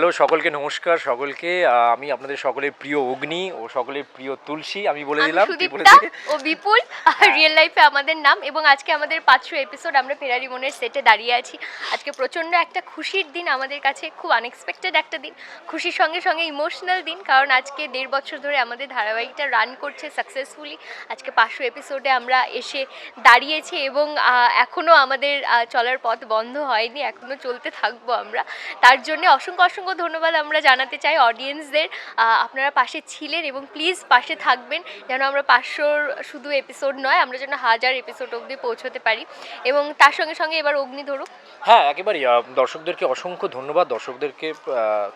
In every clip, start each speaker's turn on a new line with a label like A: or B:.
A: calor. Hello সকলকে নমস্কার সকলকে আমি আপনাদের সকলের প্রিয় অগ্নি ও সকলের প্রিয় তুলসী আমি বলে দিলাম?
B: ও বিপুল রিয়েল লাইফে আমাদের নাম এবং আজকে আমাদের পাঁচশো এপিসোড আমরা ফেরারি মনের সেটে দাঁড়িয়ে আছি। আজকে প্রচণ্ড একটা খুশির দিন আমাদের কাছে খুব আনএক্সপেক্টেড একটা দিন। খুশির সঙ্গে সঙ্গে ইমোশনাল দিন কারণ আজকে দেড় বছর ধরে আমাদের ধারাবাহিকটা রান করছে সাকসেসফুলি আজকে পাঁচশো এপিসোডে আমরা এসে দাঁড়িয়েছি এবং এখনও আমাদের চলার পথ বন্ধ হয়নি এখনও চলতে থাকব আমরা। তার জন্য অসংখ্য অসংখ্য ধন্যবাদ আমরা জানাতে চাই অডিয়েন্সদের আপনারা পাশে ছিলেন এবং প্লিজ পাশে থাকবেন, যেন আমরা পাঁচশোর শুধু এপিসোড নয়, আমরা যেন হাজার এপিসোড অবধি পৌঁছতে পারি। এবং তার সঙ্গে সঙ্গে এবার অগ্নি ধরুক
A: হ্যাঁ একেবারেই দর্শকদেরকে অসংখ্য ধন্যবাদ। দর্শকদেরকে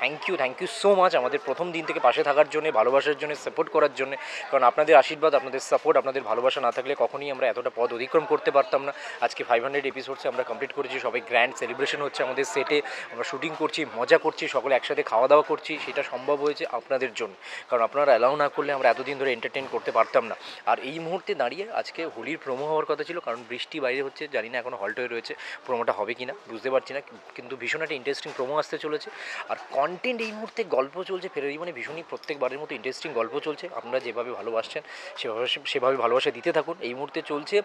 A: thank you thank you so much আমাদের প্রথম দিন থেকে পাশে থাকার জন্য, ভালোবাসার জন্য সাপোর্ট করার জন্য। কারণ আপনাদের আশীর্বাদ, আপনাদের সাপোর্ট আপনাদের ভালোবাসা না থাকলে কখনোই আমরা এতটা পথ অতিক্রম করতে পারতাম না। আজকে ফাইভ হান্ড্রেড এপিসোডসে আমরা কমপ্লিট করেছি, সবাই গ্র্যান্ড সেলিব্রেশন হচ্ছে আমাদের সেটে আমরা শুটিং করছি, মজা করছি, সকলে একসাথে খাওয়া দাওয়া করছি, সেটা সম্ভব হয়েছে আপনাদের জন্য। কারণ আপনারা অ্যালাউ না করলে আমরা এতদিন ধরে এন্টারটেন করতে পারতাম না। আর এই মুহূর্তে দাঁড়িয়ে আজকে হোলির প্রোমো হওয়ার কথা ছিল, কারণ বৃষ্টি বাইরে হচ্ছে, জানি না এখন হল্ট হয়ে রয়েছে প্রোমোটা হবে কি না বুঝতে পারছি না, কিন্তু ভীষণ একটা ইন্টারেস্টিং প্রোমো আসতে চলেছে। আর কন্টেন্ট এই মুহূর্তে গল্প চলছে, ফেরারি মানে ভীষণই প্রত্যেকবারের মতো ইন্টারেস্টিং গল্প চলছে, আপনারা যেভাবে ভালোবাসছেন, সেভাবে সেভাবে ভালোবাসা দিতে থাকুন। এই মুহূর্তে চলছে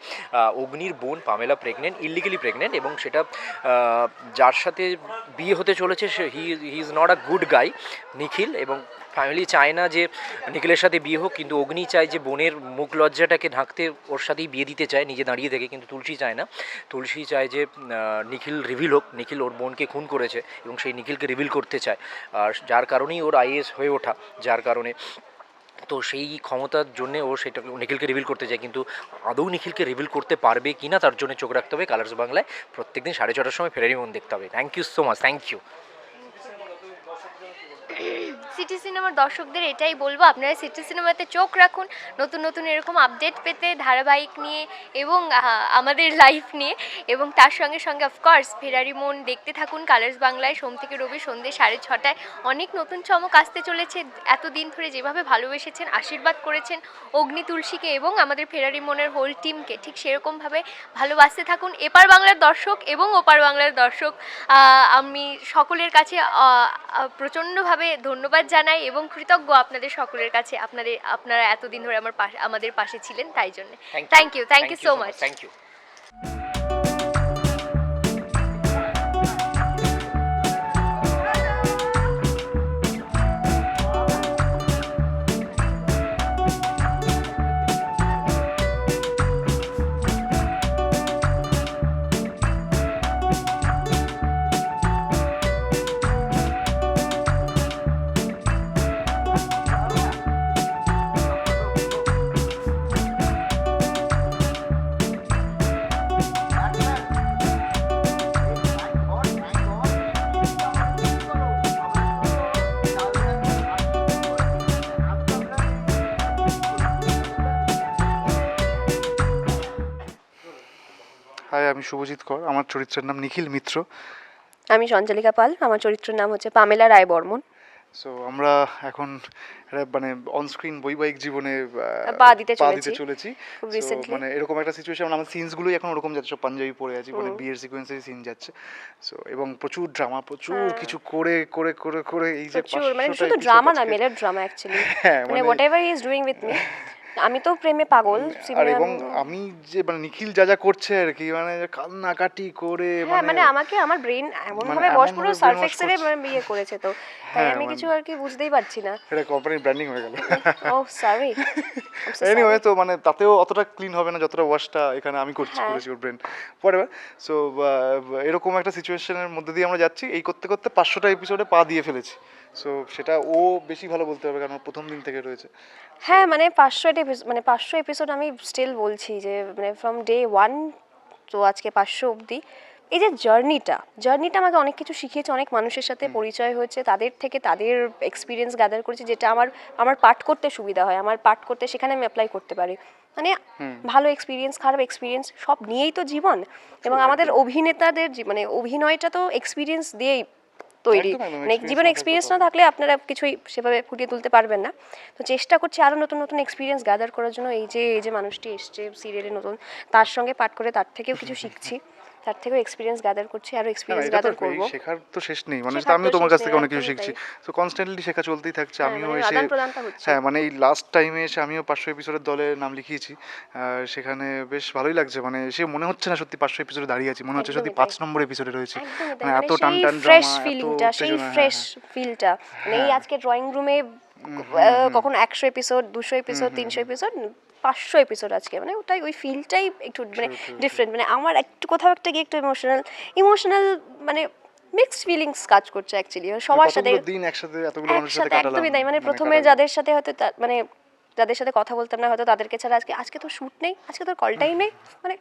A: অগ্নির বোন পামেলা প্রেগনেন্ট ইলিগালি প্রেগনেন্ট এবং সেটা যার সাথে বিয়ে হতে চলেছে, সে he he is not a good guy Nikhil এবং ফ্যামিলি চায় না যে নিখিলের সাথে বিয়ে হোক, কিন্তু অগ্নি চায় যে বোনের মুখ লজ্জাটাকে ঢাকতে ওর সাথেই বিয়ে দিতে চায়, নিজে দাঁড়িয়ে থেকে, কিন্তু তুলসী চায় না। তুলসী চায় যে নিখিল রিভিল হোক, নিখিল ওর বোনকে খুন করেছে এবং সেই নিখিলকে রিভিল করতে চায়। আর যার কারণেই ওর আইএস হয়ে ওঠা, যার কারণে তো সেই ক্ষমতার জন্য ও সেটা নিখিলকে রিভিল করতে চায়, কিন্তু আদৌ নিখিলকে রিভিল করতে পারবে কি না তার জন্য চোখ রাখতে হবে কালার্স বাংলায়। প্রত্যেকদিন সাড়ে ছটার সময় ফেরারি মন দেখতে হবে। Thank you so much thank you
B: city সিনেমার দর্শকদের এটাই বলব, আপনারা সিটি সিনেমাতে চোখ রাখুন, নতুন নতুন এরকম আপডেট পেতে ধারাবাহিক নিয়ে এবং আমাদের লাইফ নিয়ে এবং তার সঙ্গে সঙ্গে অফকোর্স ফেরারি মন দেখতে থাকুন কালার্স বাংলায়, সোম থেকে রবি সন্ধ্যে সাড়ে ছটায়, অনেক নতুন চমক আসতে চলেছে, এতদিন ধরে যেভাবে ভালোবেসেছেন, আশীর্বাদ করেছেন অগ্নি তুলসীকে এবং আমাদের ফেরারি মনের হোল টিমকে ঠিক সেরকমভাবে ভালোবাসতে থাকুন। এপার বাংলার দর্শক এবং ওপার বাংলার দর্শক আমি সকলের কাছে প্রচণ্ডভাবে ধন্যবাদ জানাই এবং কৃতজ্ঞ আপনাদের সকলের কাছে। আপনাদের আপনারা এতদিন ধরে আমার পাশে আমাদের পাশে ছিলেন তাই জন্য। Thank you thank you so much
A: thank you
C: আমি শুভজিৎ কর আমার চরিত্রের নাম নিখিল মিত্র।
D: আমি সঞ্চালিকা পাল আমার চরিত্রের নাম হচ্ছে পামেলা রায় বর্মন
C: সো আমরা এখন মানে অনস্ক্রিন বৈবাহিক জীবনে
D: পা দিতে
C: পা
D: চলেছি।
C: দিতে চলেছি।
D: খুব
C: মানে এরকম একটা সিচুয়েশন আমার সিনসগুলোই এখন ওরকম যাচ্ছে সব পাঞ্জাবি পরে আছি মানে বিয়ের সিকোয়েন্সের সিন যাচ্ছে। সো এবং প্রচুর ড্রামা প্রচুর কিছু করে করে করে করে এই যে
D: হ্যাঁ। প্রচুর মানে শুধু ড্রামা না মেলের ড্রামা অ্যাকচুয়ালি
C: হ্যাঁ,
D: মানে
C: মানে-
D: whatever is doing with me আমি তো প্রেমে পাগল
C: আর এবং আমি যে মানে নিখিল যা যা করছে আর কি মানে কান্নাকাটি করে
D: হ্যাঁ মানে আমাকে আমার ব্রেন এমন
C: মানে
D: ভাবে বস পুরো
C: brainwash
D: সার্ফেক্সেরে বিয়ে করেছে। তো। তাই
C: হ্যাঁ,
D: আমি
C: মানে-
D: কিছু আর কি বুঝতেই পারছি না।
C: এটা কোম্পানির ব্র্যান্ডিং হয়ে গেল।
D: ও সরি
C: এনিওয়ে তো মানে তাতেও অতটা ক্লিন হবে না যতটা ওয়াশটা এখানে আমি করছি
D: হ্যাঁ।
C: করেছি ওর ব্রেন পরে সো এরকম একটা সিচুয়েশনের মধ্যে দিয়ে আমরা যাচ্ছি। এই করতে করতে পাঁচশোটা এপিসোডে পা দিয়ে ফেলেছি। সো সেটা ও বেশি ভালো বলতে হবে কারণ প্রথম দিন থেকে রয়েছে।
D: হ্যাঁ মানে পাঁচশো মানে পাঁচশো এপিসোড আমি স্টিল বলছি যে মানে ফ্রম ডে ওয়ান তো আজকে পাঁচশো অবধি। এই যে জার্নিটা জার্নিটা আমাকে অনেক কিছু শিখিয়েছে অনেক মানুষের সাথে পরিচয় হয়েছে তাদের থেকে তাদের এক্সপিরিয়েন্স গ্যাদার করেছি যেটা আমার আমার পাঠ করতে সুবিধা হয় আমার পাঠ করতে সেখানে আমি অ্যাপ্লাই করতে পারি। মানে ভালো এক্সপিরিয়েন্স খারাপ এক্সপিরিয়েন্স সব নিয়েই তো জীবন। এবং আমাদের অভিনেতাদের মানে অভিনয়টা তো এক্সপিরিয়েন্স দিয়েই তৈরি। মানে জীবনে এক্সপিরিয়েন্স না থাকলে আপনারা কিছুই সেভাবে ফুটিয়ে তুলতে পারবেন না। তো চেষ্টা করছি আরও নতুন নতুন এক্সপিরিয়েন্স গ্যাদার করার জন্য। এই যে এই যে মানুষটি এসছে সিরিয়ালে নতুন তার সঙ্গে পাঠ করে তার থেকেও কিছু শিখছি। তার থেকেও এক্সপিরিয়েন্স গ্যাদার করছি আরও
C: না,
D: এক্সপিরিয়েন্স গ্যাদার করব
C: শেখার তো শেষ নেই মানে আমিও তোমার কাছ থেকে অনেক কিছু শিখছি। তো কনস্ট্যান্টলি শেখা চলতেই থাকছে
D: হ্যাঁ,
C: আমিও
D: মানে
C: এসে। হ্যাঁ মানে এই লাস্ট টাইমে এসে আমিও পাঁচশো এপিসোডের দলে নাম লিখিয়েছি আর সেখানে বেশ ভালোই লাগছে মানে সে মনে হচ্ছে না সত্যি পাঁচশো এপিসোডে দাঁড়িয়ে আছি মনে হচ্ছে সত্যি পাঁচ। নম্বর এপিসোডে রয়েছে মানে
D: মানে
C: এত টান টান
D: ফ্রেশ ফিলিংটা সেই
C: হ্যাঁ,
D: ফ্রেশ
C: হ্যাঁ।
D: ফিলটা মানে এই
C: হ্যাঁ।
D: আজকে ড্রয়িং রুমে কখনো একশো এপিসোড দুশো এপিসোড তিনশো এপিসোড পাঁচশো এপিসোড আজকে মানে ওটাই ওই ফিলটাই একটু মানে ডিফারেন্ট মানে আমার একটু কোথাও একটা গিয়ে একটু ইমোশনাল ইমোশনাল মানে মিক্সড ফিলিংস কাজ করছে অ্যাকচুয়ালি সবার সাথে
C: দিন একসাথে এতগুলো মানুষের সাথে
D: একদমই তাই। মানে প্রথমে যাদের সাথে হয়তো মানে যাদের সাথে কথা বলতাম না হয়তো তাদেরকে ছাড়া আজকে আজকে তো শুট নেই আজকে তোর কলটাই নেই। মানে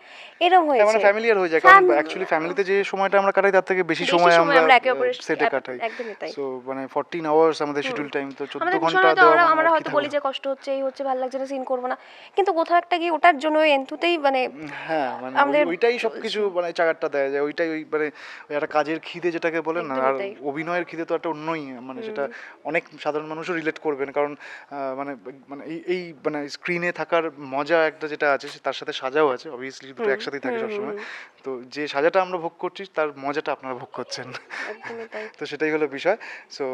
D: এরকম
C: হ্যাঁ, মানে ফ্যামিলিয়ার হয়ে যায় কারণ অ্যাকচুয়ালি ফ্যামিলিতে যে সময়টা আমরা কাটাই তার থেকে বেশি সময় আমরা
D: একে অপরের
C: সেটে কাটাই।
D: একদমই তাই।
C: সো মানে ফোরটিন আওয়ার্স আমাদের শিডিউল টাইম তো চোদ্দ
D: আমাদের ভীষণ
C: ঘণ্টা
D: হয়তো
C: দেওয়া
D: আমরা
C: মানে
D: হয়তো বলি যে কষ্ট হচ্ছে এই হচ্ছে ভালো লাগছে না সিন করব না। কিন্তু কোথাও একটা গিয়ে ওটার জন্য এন্তুতেই মানে
C: হ্যাঁ মানে ওইটাই সবকিছু মানে চাকারটা দেয় যে ওইটাই ওই মানে একটা কাজের খিদে যেটাকে বলেন না আর অভিনয়ের খিদে তো একটা অন্যই মানে সেটা অনেক সাধারণ মানুষও রিলেট করবেন। কারণ মানে মানে এই এই মানে স্ক্রিনে থাকার মজা একটা যেটা আছে তার সাথে সাজাও আছে অবভিয়াসলি দুটো একসাথেই থাকে সবসময়। তো যে সাজাটা আমরা ভোগ করছি তার মজাটা আপনারা ভোগ করছেন। তো সেটাই হলো বিষয়। সো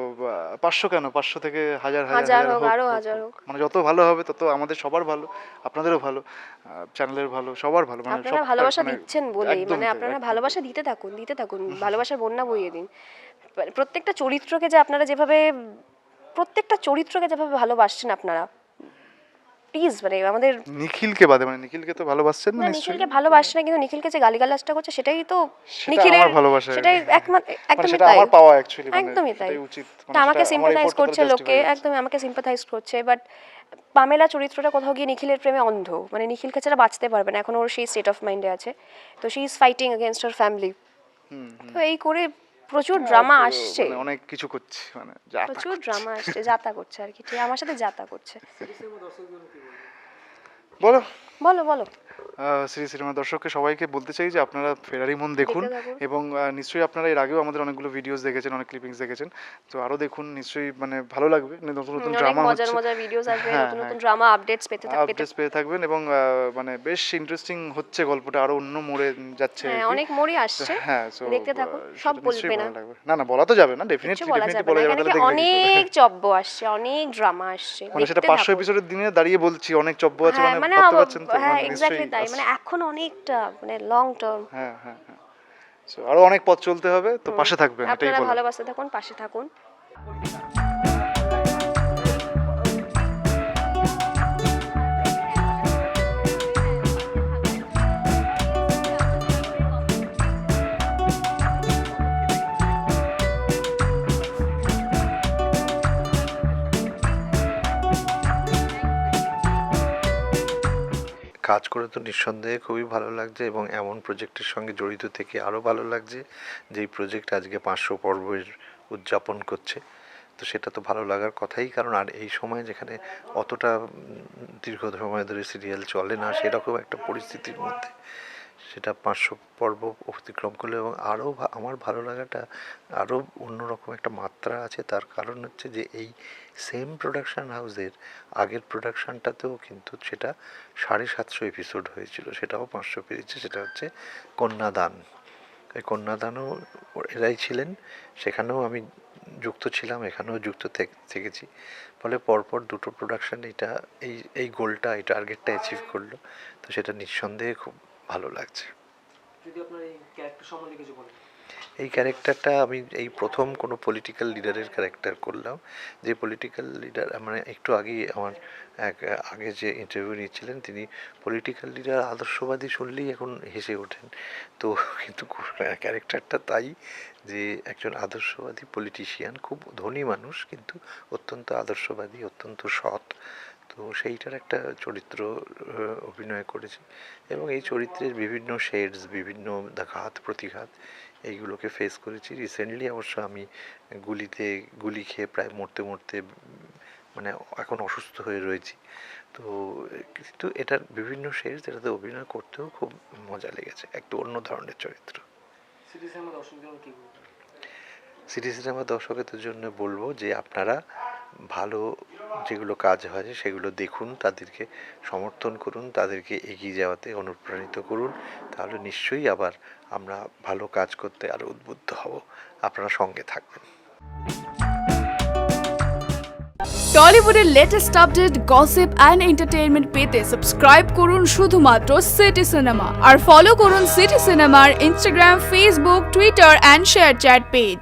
C: পাঁচশো কেন? পাঁচশো থেকে হাজার
D: হাজার।
C: মানে যত ভালো হবে তত আমাদের সবার ভালো আপনাদেরও ভালো চ্যানেলের ভালো সবার ভালো। মানে
D: আপনারা ভালোবাসা
C: মানে
D: দিচ্ছেন বলেই মানে আপনারা ভালোবাসা দিতে থাকুন দিতে থাকুন ভালোবাসার বন্যা বইয়ে দিন। মানে প্রত্যেকটা চরিত্রকে যে আপনারা যেভাবে প্রত্যেকটা চরিত্রকে যেভাবে ভালোবাসছেন আপনারা প্লিজ মানে আমাদের
C: নিখিলকে বাদে মানে নিখিলকে তো ভালোবাসছেন না
D: নিখিলকে ভালোবাসে না কিন্তু নিখিলকে যে গালিগালাজটা করছে সেটাই তো নিখিলের
C: ভালোবাসা।
D: সেটাই একমাত্র
C: মানে
D: একদমই তাই।
C: আমার পাওয়া অ্যাকচুয়ালি মানে
D: একদমই তাই।
C: মানে
D: আমাকে সিম্পাথাইজ করছে লোকে একদমই আমাকে সিম্পাথাইজ করছে বাট পামেলা চরিত্রটা কোথাও গিয়ে নিখিলের প্রেমে অন্ধ। মানে নিখিলকে ছাড়া বাঁচতে পারবে না এখন ওর সেই স্টেট অফ মাইন্ডে আছে। তো she is fighting against her family. তো এই করে প্রচুর ড্রামা আসছে।
C: মানে অনেক কিছু করছে মানে
D: প্রচুর ড্রামা আসছে যাতা করছে আর কি ঠিক আমার সাথে যাতা করছে।
C: বলো।
D: বলো বলো।
C: শ্রী সিনেমা দর্শককে সবাইকে বলতে চাই যে আপনারা ফেরারি মন দেখুন এবং নিশ্চয়ই আপনারা এর আগেও আমাদের অনেকগুলো ভিডিওস দেখেছেন অনেক ক্লিপিংস দেখেছেন। তো আরও দেখুন নিশ্চয়ই মানে ভালো লাগবে। নতুন নতুন ড্রামা
D: মজার
C: হচ্ছে।
D: মজার ভিডিওস আসবে
C: হ্যাঁ,
D: নতুন নতুন
C: হ্যাঁ।
D: ড্রামা আপডেটস পেতে থাক- পেতে
C: আপডেটস পেয়ে থাকবেন এবং মানে বেশ ইন্টারেস্টিং হচ্ছে গল্পটা আরও অন্য মোড়ে যাচ্ছে
D: হ্যাঁ অনেক মোড়ই আসছে।
C: হ্যাঁ
D: দেখতে থাকুন সব বলবে না।
C: না না বলা তো যাবে না ডেফিনেটলি ডেফিনেটলি বলা যাবে তাহলে?
D: অনেক চব্য আসছে অনেক ড্রামা আসছে।
C: মানে সেটা
D: দেখতে
C: পাঁচশো
D: থাকুন।
C: এপিসোডের দিনে দাঁড়িয়ে বলছি অনেক চব্য আছে
D: হ্যাঁ
C: মানে
D: মানে
C: ভাবতে পারছেন
D: হ্যাঁ
C: মানে
D: এক্স্যাক্টলি তাই। মানে এখন অনেকটা মানে লং টার্ম
C: হ্যাঁ হ্যাঁ হ্যাঁ। আরও অনেক পথ চলতে হবে তো পাশে থাকবেন এটাই
D: আপনারা থাকুন পাশে থাকুন।
E: কাজ করে তো নিঃসন্দেহে খুবই ভালো লাগছে এবং এমন প্রজেক্টের সঙ্গে জড়িত থেকে আরও ভালো লাগছে, যেই প্রজেক্ট আজকে পাঁচশো পর্বের উদযাপন করছে। তো সেটা তো ভালো লাগার কথাই, কারণ আর এই সময় যেখানে অতটা দীর্ঘ সময় ধরে সিরিয়াল চলে না, সেরকম একটা পরিস্থিতির মধ্যে। সেটা পাঁচশো পর্ব অতিক্রম করল এবং আরও আমার ভালো লাগাটা আরও অন্যরকম একটা মাত্রা আছে। তার কারণ হচ্ছে যে এই সেম প্রোডাকশন হাউসের আগের প্রোডাকশানটাতেও কিন্তু সেটা সাড়ে সাতশো এপিসোড হয়েছিল। সেটাও পাঁচশো পেরেছে সেটা হচ্ছে কন্যাদান। এই কন্যাদানও এরাই ছিলেন। সেখানেও আমি যুক্ত ছিলাম, এখানেও যুক্ত থেক- থেকেছি। ফলে পরপর দুটো প্রোডাকশান এটা, এই এই গোলটা এই টার্গেটটা অ্যাচিভ করল। তো সেটা নিঃসন্দেহে খুব ভালো লাগছে।
A: যদি আপনার এই ক্যারেক্টার সম্বন্ধে কিছু বলেন।
E: এই ক্যারেক্টারটা আমি এই প্রথম কোনো পলিটিক্যাল লিডারের ক্যারেক্টার করলাম। যে পলিটিক্যাল লিডার মানে একটু আগেই আমার এক আগে যে ইন্টারভিউ নিচ্ছিলেন তিনি পলিটিক্যাল লিডার আদর্শবাদী শুনলেই এখন হেসে ওঠেন। তো কিন্তু ক্যারেক্টারটা তাই যে একজন আদর্শবাদী পলিটিশিয়ান খুব ধনী মানুষ কিন্তু অত্যন্ত আদর্শবাদী অত্যন্ত সৎ তো সেইটার একটা চরিত্র অভিনয় করেছি এবং এই চরিত্রের বিভিন্ন শেডস বিভিন্ন ঘাত প্রতিঘাত এইগুলোকে ফেস করেছি। রিসেন্টলি অবশ্য আমি গুলিতে গুলি খেয়ে প্রায় মরতে মরতে মানে এখন অসুস্থ হয়ে রয়েছি। তো কিন্তু এটার বিভিন্ন শেডস এটাতে অভিনয় করতেও খুব মজা লেগেছে একটু অন্য ধরনের চরিত্র। সিটি সিনেমা দর্শকদের জন্য বলব যে আপনারা ভালো যেগুলো কাজ হয় সেগুলো দেখুন, তাদেরকে সমর্থন করুন, তাদেরকে এগিয়ে যাওয়াতে অনুপ্রাণিত করুন, তাহলে নিশ্চয়ই আবার আমরা ভালো কাজ করতে আরও উদ্বুদ্ধ হব। আপনারা সঙ্গে থাকবেন।
F: টলিউডের latest update gossip and entertainment পেতে সাবস্ক্রাইব করুন শুধুমাত্র সিটি সিনেমা আর ফলো করুন সিটি সিনেমার Instagram Facebook Twitter and share chat page